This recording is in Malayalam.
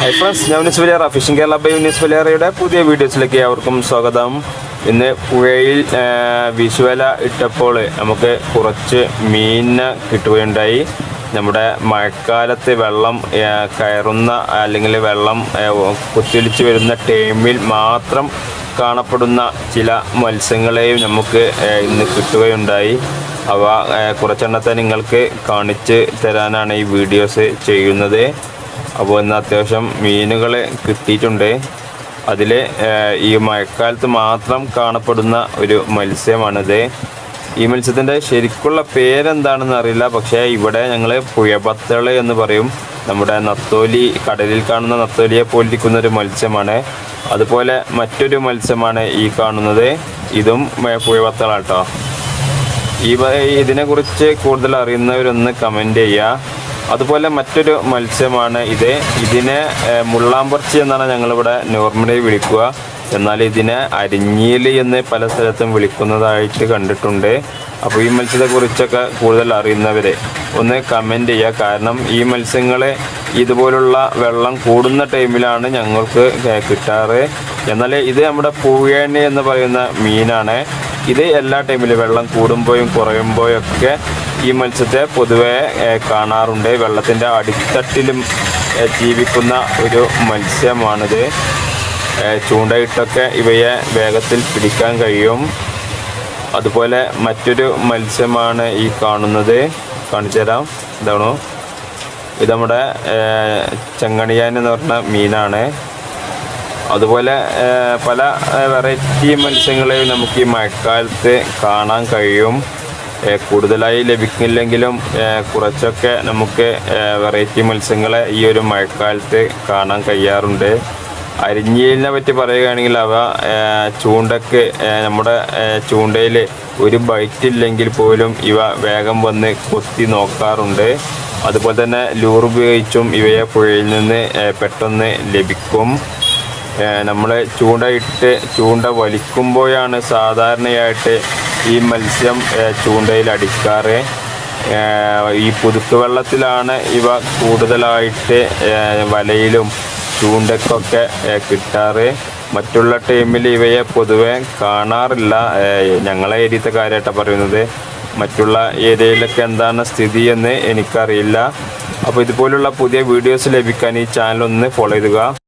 ഹൈ ഫ്രണ്ട്സ് ഞാൻ ഉന്നീസ് വലിയറ ഫിഷിംഗ് കേരള ബൈ ഉന്നീസ് വലിയറയുടെ പുതിയ വീഡിയോസിലേക്ക് അവർക്കും സ്വാഗതം. ഇന്ന് പുഴയിൽ വിശുവല ഇട്ടപ്പോൾ നമുക്ക് കുറച്ച് മീനിനെ കിട്ടുകയുണ്ടായി. നമ്മുടെ മഴക്കാലത്ത് വെള്ളം കയറുന്ന അല്ലെങ്കിൽ വെള്ളം കുത്തിലിച്ച് വരുന്ന ടൈമിൽ മാത്രം കാണപ്പെടുന്ന ചില മത്സ്യങ്ങളെയും നമുക്ക് ഇന്ന് കിട്ടുകയുണ്ടായി. അവ കുറച്ചെണ്ണത്തെ നിങ്ങൾക്ക് കാണിച്ച് തരാനാണ് ഈ വീഡിയോസ് ചെയ്യുന്നത്. അപ്പോൾ ഇന്ന് അത്യാവശ്യം മീനുകൾ കിട്ടിയിട്ടുണ്ട്. അതിൽ ഈ മഴക്കാലത്ത് മാത്രം കാണപ്പെടുന്ന ഒരു മത്സ്യമാണിത്. ഈ മത്സ്യത്തിന്റെ ശരിക്കുള്ള പേരെന്താണെന്ന് അറിയില്ല. പക്ഷേ ഇവിടെ ഞങ്ങൾ പുഴബത്തൾ എന്ന് പറയും. നമ്മുടെ നത്തോലി കടലിൽ കാണുന്ന നത്തോലിയെ പോലിരിക്കുന്ന ഒരു മത്സ്യമാണ്. അതുപോലെ മറ്റൊരു മത്സ്യമാണ് ഈ കാണുന്നത്. ഇതും പുഴബത്തള ഈ ഇതിനെക്കുറിച്ച് കൂടുതൽ അറിയുന്നവരൊന്ന് കമന്റ് ചെയ്യുക. അതുപോലെ മറ്റൊരു മത്സ്യമാണ് ഇത്. ഇതിനെ മുള്ളാമ്പർച്ചി എന്നാണ് ഞങ്ങളിവിടെ നോർമലി വിളിക്കുക. എന്നാൽ ഇതിനെ അരിഞ്ഞിൽ എന്ന് പല സ്ഥലത്തും വിളിക്കുന്നതായിട്ട് കണ്ടിട്ടുണ്ട്. അപ്പോൾ ഈ മത്സ്യത്തെക്കുറിച്ചൊക്കെ കൂടുതൽ അറിയുന്നവരെ ഒന്ന് കമന്റ് ചെയ്യുക. കാരണം ഈ മത്സ്യങ്ങളെ ഇതുപോലുള്ള വെള്ളം കൂടുന്ന ടൈമിലാണ് ഞങ്ങൾക്ക് കിട്ടാറ്. എന്നാൽ ഇത് നമ്മുടെ പൂവേണി എന്ന് പറയുന്ന മീനാണ്. ഇത് എല്ലാ ടൈമിലും വെള്ളം കൂടുമ്പോഴും കുറയുമ്പോഴും ഒക്കെ ഈ മത്സ്യത്തെ പൊതുവേ കാണാറുണ്ട്. വെള്ളത്തിന്റെ അടിത്തട്ടിലും ജീവിക്കുന്ന ഒരു മത്സ്യമാണിത്. ചൂണ്ടയിട്ടൊക്കെ ഇവയെ വേഗത്തിൽ പിടിക്കാൻ കഴിയും. അതുപോലെ മറ്റൊരു മത്സ്യമാണ് ഈ കാണുന്നത്. കാണിച്ചു തരാം. ഇതാണോ? ഇത് നമ്മുടെ ചെങ്ങണിയാൻ എന്ന് പറഞ്ഞ മീനാണ്. അതുപോലെ പല വെറൈറ്റി മത്സ്യങ്ങളെയും നമുക്ക് ഈ മഴക്കാലത്ത് കാണാൻ കഴിയും. കൂടുതലായി ലഭിക്കില്ലെങ്കിലും കുറച്ചൊക്കെ നമുക്ക് വെറൈറ്റി മത്സ്യങ്ങളെ ഈ ഒരു മഴക്കാലത്ത് കാണാൻ കഴിയാറുണ്ട്. അരിഞ്ഞീലിനെ പറ്റി പറയുകയാണെങ്കിൽ അവ ചൂണ്ടക്ക് നമ്മുടെ ചൂണ്ടയിൽ ഒരു ബൈറ്റ് ഇല്ലെങ്കിൽ പോലും ഇവ വേഗം വന്ന് കൊത്തി നോക്കാറുണ്ട്. അതുപോലെ തന്നെ ലൂർ ഉപയോഗിച്ചും ഇവയെ പുഴയിൽ നിന്ന് പെട്ടെന്ന് ലഭിക്കും. നമ്മൾ ചൂണ്ടയിട്ട് ചൂണ്ട വലിക്കുമ്പോഴാണ് സാധാരണയായിട്ട് ഈ മത്സ്യം ചൂണ്ടയിൽ അടിക്കാറ്. ഈ പുതുക്ക് വെള്ളത്തിലാണ് ഇവ കൂടുതലായിട്ട് വലയിലും ചൂണ്ടക്കൊക്കെ കിട്ടാറ്. മറ്റുള്ള ടൈമിൽ ഇവയെ പൊതുവെ കാണാറില്ല. ഞങ്ങളെ ഏരിയത്തെ കാര്യമായിട്ടാണ് പറയുന്നത്. മറ്റുള്ള ഏരിയയിലൊക്കെ എന്താണ് സ്ഥിതി എന്ന് എനിക്കറിയില്ല. അപ്പോൾ ഇതുപോലുള്ള പുതിയ വീഡിയോസ് ലഭിക്കാൻ ഈ ചാനൽ ഒന്ന് ഫോളോ ചെയ്യുക